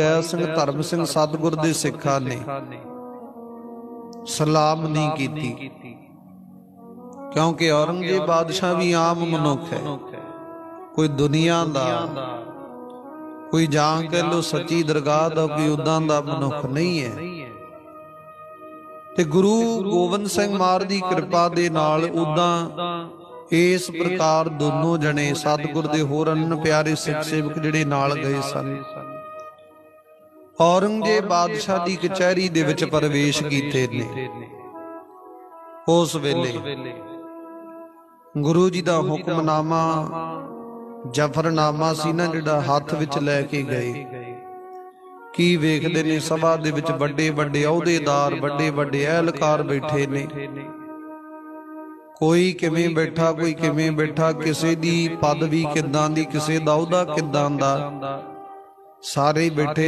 ਦਇਆ ਸਿੰਘ ਧਰਮ ਸਿੰਘ ਸਤਿਗੁਰ ਦੇ ਸਿੱਖਾਂ ਨੇ ਸਲਾਮ ਨਹੀਂ ਕੀਤੀ। ਕਿਉਂਕਿ ਔਰੰਗਜ਼ੇਬ ਬਾਦਸ਼ਾਹ ਵੀ ਆਮ ਮਨੁੱਖ ਹੈ। ਕੋਈ ਦੁਨੀਆ ਦਾ ਕੋਈ ਜਾਂ ਕਹਿ ਲੋ ਸੱਚੀ ਦਰਗਾਹ ਦਾ ਕੋਈ ਉਦਾਂ ਦਾ ਮਨੁੱਖ ਨਹੀਂ ਹੈ। ਤੇ ਗੁਰੂ ਗੋਬਿੰਦ ਸਿੰਘ ਮਾਰ ਦੀ ਕਿਰਪਾ ਦੇ ਨਾਲ ਉਦਾਂ ਇਸ ਪ੍ਰਕਾਰ ਦੋਨੋਂ ਜਣੇ ਸਤਿਗੁਰ ਦੇ ਹੋਰ ਅਨਨ ਪਿਆਰੇ ਸਿੱਖ ਸੇਵਕ ਜਿਹੜੇ ਨਾਲ ਗਏ ਸਨ। ਔਰੰਗਜ਼ੇਬ ਬਾਦਸ਼ਾਹ ਦੀ ਕਚਹਿਰੀ ਦੇ ਵਿੱਚ ਪ੍ਰਵੇਸ਼ ਕੀਤੇ ਨੇ। ਉਸ ਵੇਲੇ ਗੁਰੂ ਜੀ ਦਾ ਹੁਕਮਨਾਮਾ ਜਫਰਨਾਮਾ ਸੀ ਨਾ ਜਿਹੜਾ ਹੱਥ ਵਿੱਚ ਲੈ ਕੇ ਗਏ। ਕੀ ਵੇਖਦੇ ਨੇ? ਸਭਾ ਦੇ ਵਿੱਚ ਵੱਡੇ ਵੱਡੇ ਅਹੁਦੇਦਾਰ ਵੱਡੇ ਵੱਡੇ ਅਹਿਲਕਾਰ ਬੈਠੇ ਨੇ। ਕੋਈ ਕਿਵੇਂ ਬੈਠਾ ਕੋਈ ਕਿਵੇਂ ਬੈਠਾ ਕਿਸੇ ਦੀ ਪਦਵੀ ਕਿੱਦਾਂ ਦੀ ਕਿਸੇ ਦਾ ਅਹੁਦਾ ਕਿੱਦਾਂ ਦਾ। ਸਾਰੇ ਬੈਠੇ